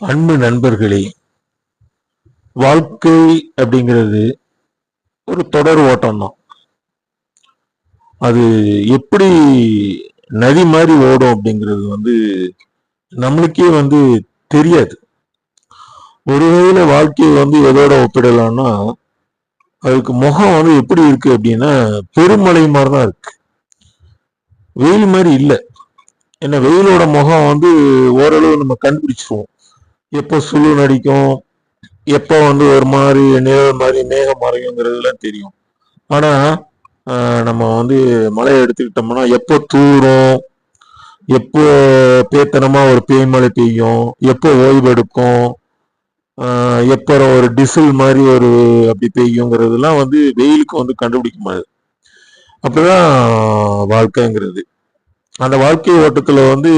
அன்பு நண்பர்களே வாழ்க்கை அப்படிங்கிறது ஒரு தொடர் ஓட்டம் தான் அது எப்படி நதி மாதிரி ஓடும் அப்படிங்கிறது வந்து நம்மளுக்கே வந்து தெரியாது. ஒரு வகையில வாழ்க்கையை வந்து எதோட ஒப்பிடலாம்னா அதுக்கு முகம் வந்து எப்படி இருக்கு அப்படின்னா பெருமலை மாதிரி தான் இருக்கு. வெயில் மாதிரி இல்லை. ஏன்னா வெயிலோட முகம் வந்து ஓரளவு நம்ம கண்டுபிடிச்சிருவோம். எப்போ சுழு நடிக்கும் எப்போ வந்து ஒரு மாதிரி நிழல் மாதிரி மேகம் மறையுங்கிறதுலாம் தெரியும். ஆனால் நம்ம வந்து மழையை எடுத்துக்கிட்டோம்னா எப்போ தூரும் எப்போ பேத்தனமாக ஒரு பேய் மழை பெய்யும் எப்போ ஓய்வு எடுக்கும் எப்போ ஒரு டிசில் மாதிரி ஒரு அப்படி பெய்யுங்கிறதுலாம் வந்து வெயிலுக்கு வந்து கண்டுபிடிக்க முடியாது அப்படிதான் வாழ்க்கைங்கிறது. அந்த வாழ்க்கை ஓட்டத்தில் வந்து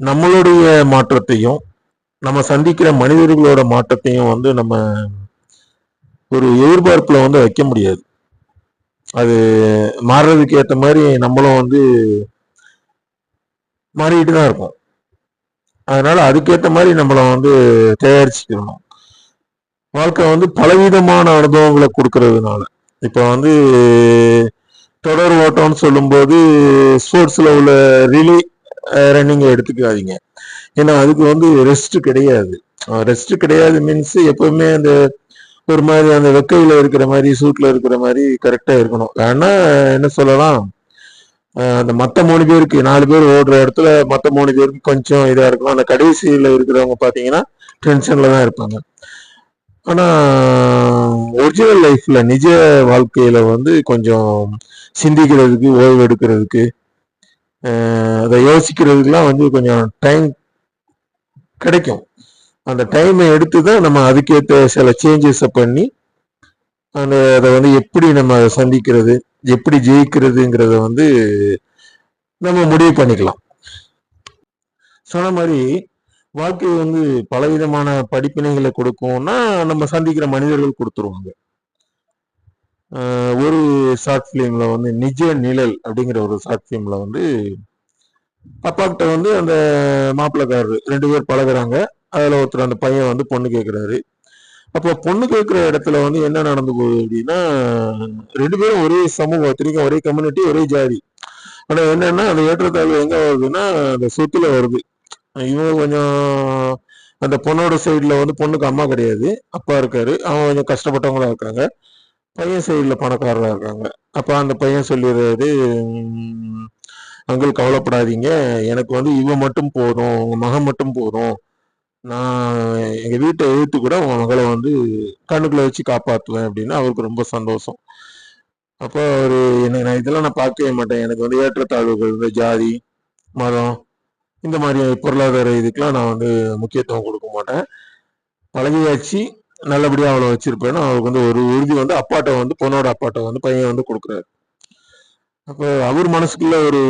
நம்மளுடைய மாற்றத்தையும் நம்ம சந்திக்கிற மனிதர்களோட மாற்றத்தையும் வந்து நம்ம ஒரு எதிர்பார்ப்பில் வந்து வைக்க முடியாது. அது மாறுறதுக்கு ஏற்ற மாதிரி நம்மளும் வந்து மாறிக்கிட்டு தான் இருக்கோம். அதனால அதுக்கேற்ற மாதிரி நம்மள வந்து தயாரிச்சுக்கணும். வாழ்க்கை வந்து பலவிதமான அனுபவங்களை கொடுக்கறதுனால. இப்போ வந்து தொடர் ஓட்டம்னு சொல்லும்போது ஸ்போர்ட்ஸில் உள்ள ரிலே ரன்னிங்கை எடுத்துக்காதீங்க. ஏன்னா அதுக்கு வந்து ரெஸ்ட் கிடையாது. ரெஸ்ட் கிடையாது மீன்ஸ் எப்பவுமே அந்த ஒரு மாதிரி அந்த வெக்கையில் இருக்கிற மாதிரி சூட்ல இருக்கிற மாதிரி கரெக்டாக இருக்கணும். ஏன்னா என்ன சொல்லலாம்? அந்த மத்த மூணு பேருக்கு நாலு பேர் ஓடுற இடத்துல மத்த மூணு பேருக்கு கொஞ்சம் இதாக இருக்கும் அந்த கடைசியில் இருக்கிறவங்க பார்த்தீங்கன்னா டென்ஷன்ல தான் இருப்பாங்க. ஆனால் ஒரிஜினல் லைஃப்ல நிஜ வாழ்க்கையில வந்து கொஞ்சம் சிந்திக்கிறதுக்கு ஓய்வு எடுக்கிறதுக்கு அதை யோசிக்கிறதுக்கெலாம் வந்து கொஞ்சம் டைம் கிடைக்கும். அந்த டைமை எடுத்து தான் நம்ம அதுக்கேற்ற சில சேஞ்சஸை பண்ணி அந்த அதை வந்து எப்படி நம்ம அதை சந்திக்கிறது எப்படி ஜெயிக்கிறதுங்கிறத வந்து நம்ம முடிவு பண்ணிக்கலாம். சொன்ன மாதிரி வாழ்க்கை வந்து பலவிதமான படிப்பினைகளை கொடுக்கும்னா நம்ம சந்திக்கிற மனிதர்கள் கொடுத்துருவாங்க. ஒரு ஷார்ட் ஃபிலிமில் வந்து நிஜ நிழல் அப்படிங்கிற ஒரு ஷார்ட் ஃபிலிமில் வந்து அப்பாகிட்ட வந்து அந்த மாப்பிள்ளைக்காரரு ரெண்டு பேர் பழகுறாங்க. அதில் ஒருத்தர் அந்த பையன் வந்து பொண்ணு கேட்குறாரு அப்போ பொண்ணு கேட்குற இடத்துல வந்து என்ன நடந்து போகுது அப்படின்னா ரெண்டு பேரும் ஒரே சமூகம் இத்தனைக்கும் ஒரே கம்யூனிட்டி ஒரே ஜாதி. ஆனால் என்னன்னா அந்த ஏற்றத்தாழ்வு எங்கே வருதுன்னா அந்த சொத்துல வருது. இவங்க கொஞ்சம் அந்த பொண்ணோட சைடில் வந்து பொண்ணுக்கு அம்மா கிடையாது. அப்பா இருக்காரு. அவங்க கொஞ்சம் கஷ்டப்பட்டவங்களா இருக்காங்க. பையன் சைடில் பணக்காரராக இருக்காங்க. அப்போ அந்த பையன் சொல்லிடுறது "உம், அங்கிள் கவலைப்படாதீங்க. எனக்கு வந்து இவன் மட்டும் போதும் உங்கள் மகன் மட்டும் போதும். நான் எங்கள் வீட்டை எழுத்து கூட உங்கள் மகளை வந்து கண்ணுக்குள்ளே வச்சு காப்பாற்றுவேன் அப்படின்னு அவருக்கு ரொம்ப சந்தோஷம். அப்போ அவர் என்னை நான் இதெல்லாம் நான் பார்க்கவே மாட்டேன். எனக்கு வந்து ஏற்றத்தாழ்வுகள் இந்த ஜாதி மதம் இந்த மாதிரி பொருளாதார இதுக்கெலாம் நான் வந்து முக்கியத்துவம் கொடுக்க மாட்டேன். பழகியாச்சு. நல்லபடியாக அவளை வச்சிருப்பேன்னு அவருக்கு வந்து ஒரு உறுதி வந்து அப்பாட்ட வந்து பொண்ணோட அப்பாட்ட வந்து பையன் வந்து கொடுக்குறாரு. அப்போ அவர் மனசுக்குள்ள ஒரு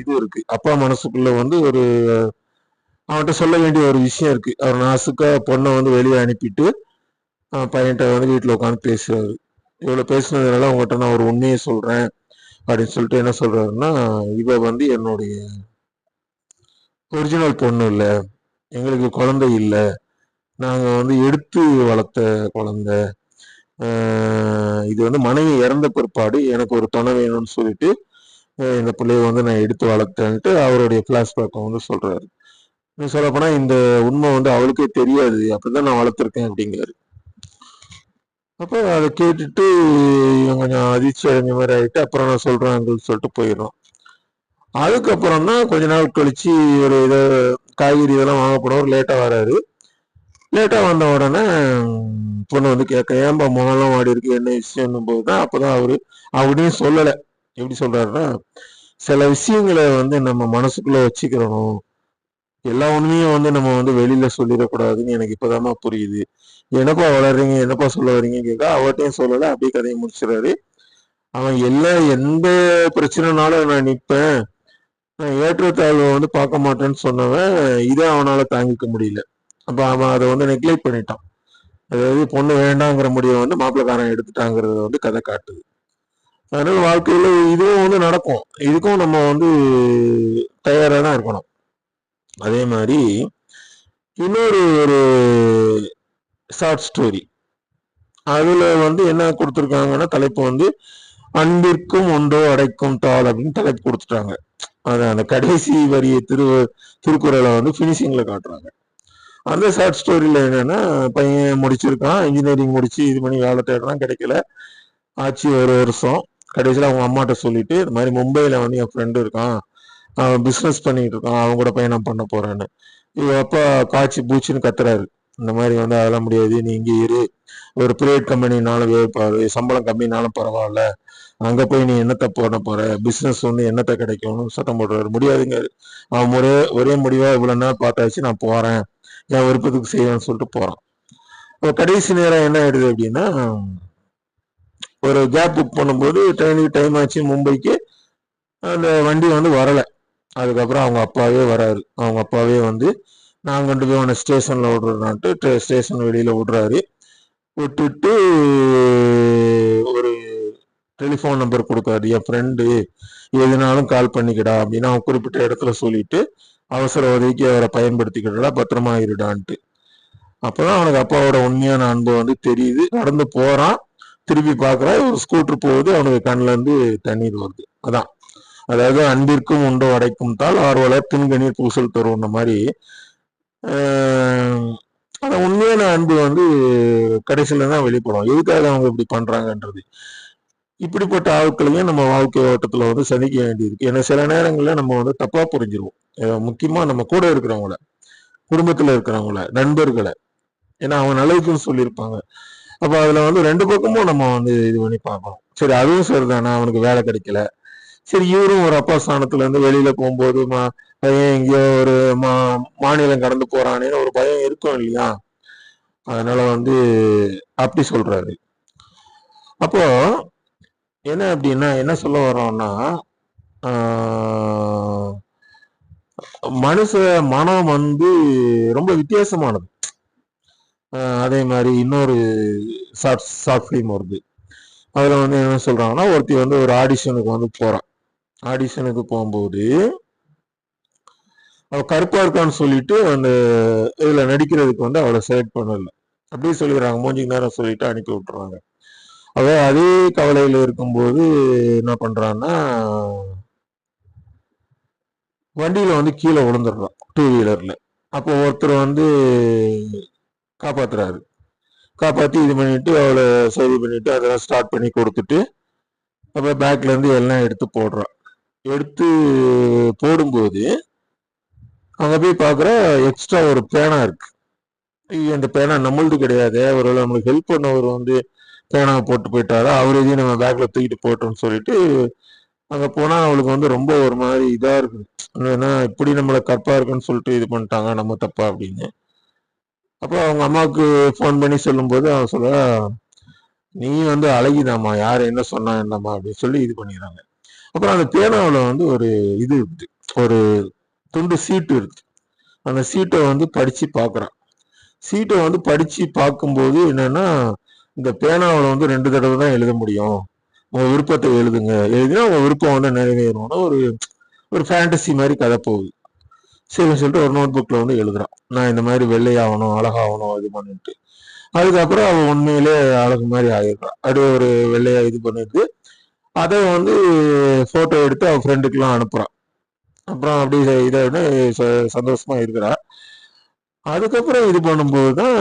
இது இருக்கு. அப்பா மனசுக்குள்ள வந்து ஒரு அவன்கிட்ட சொல்ல வேண்டிய ஒரு விஷயம் இருக்கு. அவர் நாசுக்கா பொண்ணை வந்து வெளியே அனுப்பிட்டு பையன்கிட்ட வந்து வீட்டில் உட்காந்து பேசுறாரு. இவ்வளோ பேசுனதுனால உங்ககிட்ட நான் ஒரு உண்மையை சொல்றேன் அப்படின்னு சொல்லிட்டு என்ன சொல்றாருன்னா இவ வந்து என்னுடைய ஒரிஜினல் பொண்ணு இல்லை. எங்களுக்கு குழந்தை இல்லை. நாங்கள் வந்து எடுத்து வளர்த்த குழந்தை. இது வந்து மனைவி இறந்த பிற்பாடு எனக்கு ஒரு துணை வேணும்னு சொல்லிட்டு இந்த பிள்ளைய வந்து நான் எடுத்து வளர்த்தேன்ட்டு அவருடைய ஃப்ளாஷ்பேக்கை வந்து சொல்கிறாரு சொல்லப்போனால் இந்த உண்மை வந்து அவளுக்கே தெரியாது. அப்படிதான் நான் வளர்த்துருக்கேன் அப்படிங்கிறாரு. அப்போ அதை கேட்டுட்டு கொஞ்சம் அதிர்ச்சி அடைஞ்ச மாதிரி ஆகிட்டு அப்புறம் நான் சொல்கிறேன் uncle சொல்லிட்டு போயிடும் அதுக்கப்புறம் தான் கொஞ்ச நாள் கழிச்சு ஒரு இதை காய்கறி இதெல்லாம் வாங்க போனவர் லேட்டா வராரு. லேட்டாக வந்த உடனே பொண்ணு வந்து கேட்க ஏன்பா முகம்லாம் வாடி இருக்கு என்ன விஷயம்னும் போது தான் அப்போ தான் அவரு அப்படின்னு சொல்லலை. எப்படி சொல்கிறாருன்னா சில விஷயங்களை வந்து நம்ம மனசுக்குள்ளே வச்சுக்கிறணும். எல்லா உண்மையும் வந்து நம்ம வந்து வெளியில் சொல்லிடக்கூடாதுன்னு எனக்கு இப்போதாம்மா புரியுது. என்னப்பா வளர்றீங்க? என்னப்பா சொல்ல வரீங்கன்னு கேட்க அவர்கிட்டையும் சொல்லலை. அப்படியே கதையை முடிச்சிடறாரு. அவன் எல்லா எந்த பிரச்சனைனாலும் நான் நிற்பேன் நான் ஏற்றத்தாழ்வை வந்து பார்க்க மாட்டேன்னு சொன்னவன் இதை அவனால் தாங்கிக்க முடியல. அப்போ அவன் அதை வந்து நெக்லெக்ட் பண்ணிட்டான். அதாவது பொண்ணு வேண்டாங்கிற முடிவை வந்து மாப்பிள்ளைக்காரன் எடுத்துட்டாங்கிறத வந்து கதை காட்டுது. அதனால வாழ்க்கையில இதுவும் வந்து நடக்கும். இதுக்கும் நம்ம வந்து தயாரா தான் இருக்கணும். அதே மாதிரி இன்னொரு ஒரு ஷார்ட் ஸ்டோரி அதுல வந்து என்ன கொடுத்துருக்காங்கன்னா தலைப்பு வந்து அன்பிற்கும் உண்டோ அடைக்கும் தாள் அப்படின்னு தலைப்பு கொடுத்துட்டாங்க. அது அந்த கடைசி வரிய திரு திருக்குறளை வந்து ஃபினிஷிங்ல காட்டுறாங்க. அந்த ஷார்ட் ஸ்டோரியில் என்னென்னா பையன் முடிச்சிருக்கான் இன்ஜினியரிங் முடித்து இது பண்ணி வேலை தேடுறான் கிடைக்கல. ஆச்சு ஒரு வருஷம். கடைசியில் அவங்க அம்மாட்ட சொல்லிட்டு இது மாதிரி மும்பையில் வந்து என் ஃப்ரெண்டு இருக்கான். அவன் பிஸ்னஸ் பண்ணிட்டு இருக்கான். அவங்க கூட பயணம் பண்ண போகிறான்னு இவ அப்பா காய்ச்சி பூச்சின்னு கத்துறாரு. இந்த மாதிரி வந்து அதெல்லாம் முடியாது. நீ இங்கே இரு. ஒரு பிரைவேட் கம்பெனினாலும் வேறு சம்பளம் கம்மினாலும் பரவாயில்ல. அங்கே போய் நீ என்னத்தை போட போகிற பிஸ்னஸ் ஒன்று என்னத்தை கிடைக்கும்னு சத்தம் போடுறாரு. முடியாதுங்க. அவன் ஒரே ஒரே முடிவாக இவ்வளோ நாள் பார்த்தாச்சு நான் போகிறேன் என் விருப்பத்துக்கு செய்யணும்னு சொல்லிட்டு போகிறான் இப்போ கடைசி நேரம் என்ன ஆயிடுது அப்படின்னா ஒரு கேப் புக் பண்ணும்போது ட்ரெயினுக்கு டைம் ஆச்சு மும்பைக்கு. அந்த வண்டி வந்து வரலை. அதுக்கப்புறம் அவங்க அப்பாவே வராரு. அவங்க அப்பாவே வந்து நான் கொண்டு போய் உன்னை ஸ்டேஷனில் விடுறேன்ட்டு ஸ்டேஷன் வெளியில் விடுறாரு விட்டுட்டு ஒரு டெலிஃபோன் நம்பர் கொடுக்காரு. என் ஃப்ரெண்டு எதுனாலும் கால் பண்ணிக்கடா அப்படின்னு அவன் குறிப்பிட்ட இடத்துல சொல்லிட்டு அவசர உதவிக்கு அவரை பயன்படுத்திக்கிட்டா பத்திரமா இருடான்ட்டு அப்பதான் அவனுக்கு அப்பாவோட உண்மையான அன்பு வந்து தெரியுது. நடந்து போறான். திருப்பி பார்க்கறான். ஒரு ஸ்கூட்டர் போகுது. அவனுக்கு கண்ணுல இருந்து தண்ணீர் வருது. அதான். அதாவது அன்பிற்கும் உண்டு அடைக்கும் தால் ஆர்வலர் தின்கணீர் பூசல் தருவன மாதிரி ஆனா உண்மையான அன்பு வந்து கடைசியில தான் வெளிப்படும். எதுக்காக அவங்க இப்படி பண்றாங்கன்றது? இப்படிப்பட்ட ஆட்களையும் நம்ம வாழ்க்கை ஓட்டத்தில் வந்து சந்திக்க வேண்டியிருக்கு. ஏன்னா சில நேரங்களில் நம்ம வந்து தப்பாக புரிஞ்சிருவோம். முக்கியமாக நம்ம கூட இருக்கிறவங்கள குடும்பத்தில் இருக்கிறவங்கள நண்பர்களை. ஏன்னா அவன் நல்லதுக்குன்னு சொல்லியிருப்பாங்க. அப்போ அதில் வந்து ரெண்டு பக்கமும் நம்ம வந்து இது பண்ணி பார்க்கணும். சரி அதுவும் சரி தானே அவனுக்கு வேலை கிடைக்கல. சரி இவரும் ஒரு அப்பா ஸ்தானத்துல இருந்து வெளியில போகும்போது மா பையன் எங்கேயோ ஒரு மா மாநிலம் கடந்து போகிறானேன்னு ஒரு பயம் இருக்கும் இல்லையா? அதனால வந்து அப்படி சொல்றாரு. அப்போ என்ன அப்படின்னா என்ன சொல்ல வரோம்னா மனுஷ மனம் வந்து ரொம்ப வித்தியாசமானது. அதே மாதிரி இன்னொரு ஷார்ட் ஷார்ட் ஃபிலிம் வருது. அதில் வந்து என்ன சொல்கிறாங்கன்னா ஒருத்தி வந்து ஒரு ஆடிஷனுக்கு வந்து போகிறான் ஆடிஷனுக்கு போகும்போது அவள் கருப்பாக இருக்கான்னு சொல்லிட்டு அந்த இதில் நடிக்கிறதுக்கு வந்து அவளை செலக்ட் பண்ணல. அப்படியே சொல்லிடுறாங்க. மூஞ்சிக்கு நேரம் சொல்லிட்டு அனுப்பி விட்டுறாங்க. அதே அதே கவலையில் இருக்கும்போது என்ன பண்ணுறான்னா வண்டியில் வந்து கீழே விழுந்துடுறான் டூ வீலரில் அப்போ ஒருத்தர் வந்து காப்பாற்றுறாரு காப்பாற்றி இது பண்ணிவிட்டு அவளை சரி பண்ணிவிட்டு அதெல்லாம் ஸ்டார்ட் பண்ணி கொடுத்துட்டு அப்புறம் பேக்லேருந்து எல்லாம் எடுத்து போடுறான். எடுத்து போடும்போது அங்கே போய் பார்க்குற எக்ஸ்ட்ரா ஒரு பேனா இருக்குது ஐயோ, இந்த பேனா நம்மளது கிடையாது. ஒருவேளை நம்மளுக்கு ஹெல்ப் பண்ணவர் வந்து பேனாவை போட்டு போயிட்டாரா. அவர் இதையும் நம்ம பேக்கில் தூக்கிட்டு போட்டோம்னு சொல்லிட்டு அங்கே போனால் அவளுக்கு வந்து ரொம்ப ஒரு மாதிரி இதாக இருக்குது. ஏன்னா இப்படி நம்மளை கற்பாக இருக்குன்னு சொல்லிட்டு இது பண்ணிட்டாங்க நம்ம தப்பா அப்படின்னு. அப்போ அவங்க அம்மாவுக்கு ஃபோன் பண்ணி சொல்லும்போது அவன் சொல்ல நீ வந்து அழகிதாம்மா யார் என்ன சொன்னா என்னம்மா? அப்படின்னு சொல்லி இது பண்ணிடுறாங்க. அப்புறம் அந்த பேனாவில் வந்து ஒரு இது இருக்குது. ஒரு துண்டு சீட்டு இருக்குது. அந்த சீட்டை வந்து படித்து பார்க்குறான் சீட்டை வந்து படித்து பார்க்கும்போது என்னென்னா இந்த பேனாவில் வந்து ரெண்டு தடவை தான் எழுத முடியும். உங்கள் விருப்பத்தை எழுதுங்க. எழுதினா உங்கள் விருப்பம் வந்து நிறைவேறும்னு ஒரு ஒரு ஃபேண்டசி மாதிரி கதை போகுது. சரின்னு சொல்லிட்டு ஒரு நோட் புக்கில் வந்து எழுதுறான். நான் இந்த மாதிரி வெள்ளையாகணும் அழகாகணும் இது பண்ணிட்டு. அதுக்கப்புறம் அவன் உண்மையிலே அழகு மாதிரி ஆகிடுறான் அப்படியே ஒரு வெள்ளையா இது பண்ணிட்டு அதை வந்து ஃபோட்டோ எடுத்து அவன் ஃப்ரெண்டுக்கெலாம் அனுப்புகிறான் அப்புறம் அப்படி இதை ச- சந்தோஷமா இருக்கிறா அதுக்கப்புறம் இது பண்ணும்போது தான்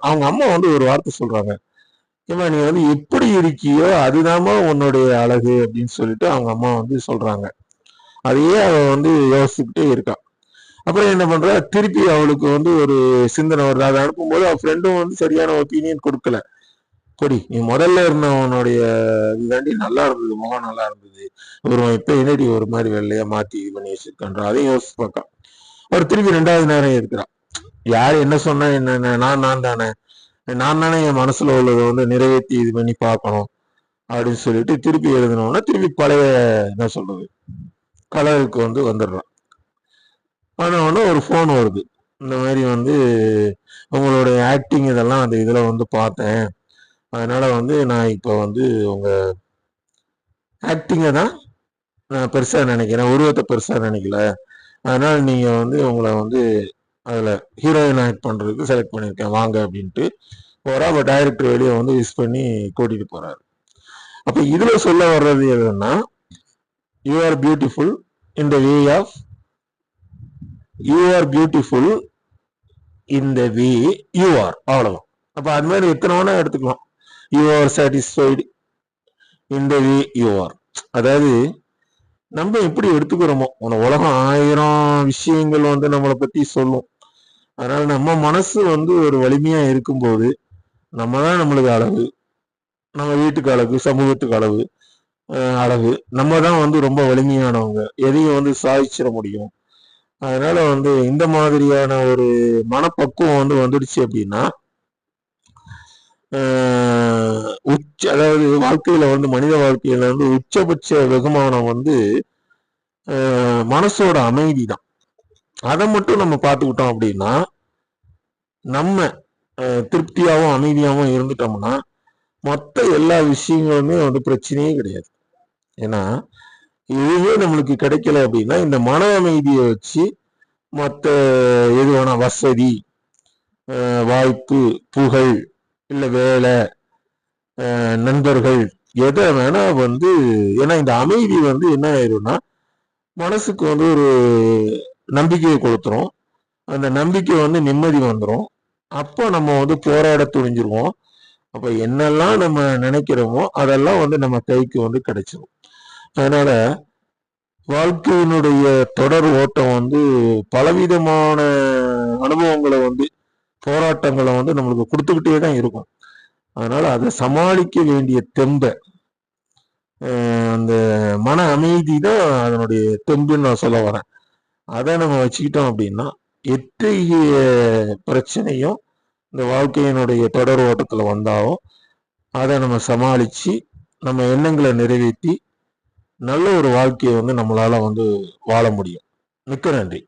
அவங்க அம்மா வந்து ஒரு வார்த்தை சொல்றாங்க. ஏமா நீ வந்து எப்படி இருக்கியோ அதுதாம்மா உன்னுடைய அழகு அப்படின்னு சொல்லிட்டு அவங்க அம்மா வந்து சொல்றாங்க. அதையே அவ வந்து யோசிச்சுக்கிட்டே இருக்கா. அப்புறம் என்ன பண்றா? திருப்பி அவளுக்கு வந்து ஒரு சிந்தனை வருது. அதை அனுப்பும்போது அவன் ஃப்ரெண்டும் வந்து சரியான ஒப்பீனியன் கொடுக்கல. கொடி நீ முதல்ல இருந்த உன்னுடைய இதுதாண்டி நல்லா இருந்தது முகம் நல்லா இருந்தது. அப்புறம் இப்ப என்னடி ஒரு மாதிரி வெள்ளையா மாத்தி இது பண்ணி வச்சிருக்கான்ற? அதையும் யோசிச்சு பார்க்கா. அவர் திருப்பி ரெண்டாவது நேரம் இருக்கிறான். யார் என்ன சொன்னா என்ன நான் நான் தானே? நான் தானே என் மனசுல உள்ளதை வந்து நிறைவேற்றி இது பண்ணி பார்க்கணும் அப்படின்னு சொல்லிட்டு திருப்பி எழுதினோம்னா திருப்பி பழைய என்ன சொல்றது கலருக்கு வந்து வந்துடுறான் ஆன உடனே ஒரு ஃபோன் வருது. இந்த மாதிரி வந்து உங்களுடைய ஆக்டிங் இதெல்லாம் அந்த இதில் வந்து பார்த்தேன். அதனால வந்து நான் இப்போ வந்து உங்கள் ஆக்டிங்கை தான் நான் பெருசாக நினைக்கிறேன். உருவத்தை பெருசாக நினைக்கல. அதனால் நீங்கள் வந்து உங்களை வந்து அதில் ஹீரோயின் ஆக்ட் பண்ணுறதுக்கு செலக்ட் பண்ணியிருக்கேன். வாங்க அப்படின்ட்டு. போகிறா அப்போ டைரக்டர் வெளியே வந்து விஷ் பண்ணி கூட்டிகிட்டு போகிறாரு அப்போ இதில் சொல்ல வர்றது எதுன்னா you are beautiful in the way of you are beautiful in the way you are அவ்வளோதான் அப்போ அது மாதிரி எத்தனை வேணா எடுத்துக்கலாம். You are satisfied in the way you are அதாவது நம்ம எப்படி எடுத்துக்கிறோமோ உன உலகம் ஆயிரம் விஷயங்கள் வந்து நம்மளை பற்றி சொல்லும். அதனால நம்ம மனசு வந்து ஒரு வலிமையா இருக்கும்போது நம்ம தான் நம்மளுக்கு அளவு நம்ம வீட்டுக்கு அளவு சமூகத்துக்கு அளவு அஹ் அளவு நம்ம தான் வந்து ரொம்ப வலிமையானவங்க. எதையும் வந்து சாதிச்சிட முடியும். அதனால வந்து இந்த மாதிரியான ஒரு மனப்பக்குவம் வந்து வந்துடுச்சு அப்படின்னா உச்ச அதாவது வாழ்க்கையில வந்து மனித வாழ்க்கையில வந்து உச்சபட்ச வெகுமானம் வந்து மனசோட அமைதி தான் அதை மட்டும் நம்ம பார்த்துக்கிட்டோம் அப்படின்னா நம்ம திருப்தியாகவும் அமைதியாகவும் இருந்துட்டோம்னா மொத்த எல்லா விஷயங்களுமே வந்து பிரச்சனையே கிடையாது. ஏன்னா இதுவே நம்மளுக்கு கிடைக்கல அப்படின்னா இந்த மன அமைதியை வச்சு மற்ற எது வேணா வசதி வாய்ப்பு புகழ் இல்லை வேலை நண்பர்கள் எதை வேணா வந்து ஏன்னா இந்த அமைதி வந்து என்ன ஆயிரும்னா மனசுக்கு வந்து ஒரு நம்பிக்கையை கொடுத்துரும் அந்த நம்பிக்கை வந்து நிம்மதி வந்துடும் அப்போ நம்ம வந்து போராட துணிஞ்சிருவோம். அப்போ என்னெல்லாம் நம்ம நினைக்கிறோமோ அதெல்லாம் வந்து நம்ம கைக்கு வந்து கிடைச்சிடும் அதனால வாழ்க்கையினுடைய தொடர் ஓட்டம் வந்து பலவிதமான அனுபவங்களை வந்து போராட்டங்களை வந்து நம்மளுக்கு கொடுத்துக்கிட்டே தான் இருக்கும். அதனால அதை சமாளிக்க வேண்டிய தெம்பை அந்த மன அமைதி தான் அதனுடைய தெம்புன்னு நான் சொல்ல வரேன். அதை நம்ம வச்சுக்கிட்டோம் அப்படின்னா எத்தகைய பிரச்சனையும் இந்த வாழ்க்கையினுடைய தொடர் ஓட்டத்தில் வந்தாலும் அதை நம்ம சமாளித்து நம்ம எண்ணங்களை நிறைவேற்றி நல்ல ஒரு வாழ்க்கையை வந்து நம்மளால் வந்து வாழ முடியும். மிக்க நன்றி.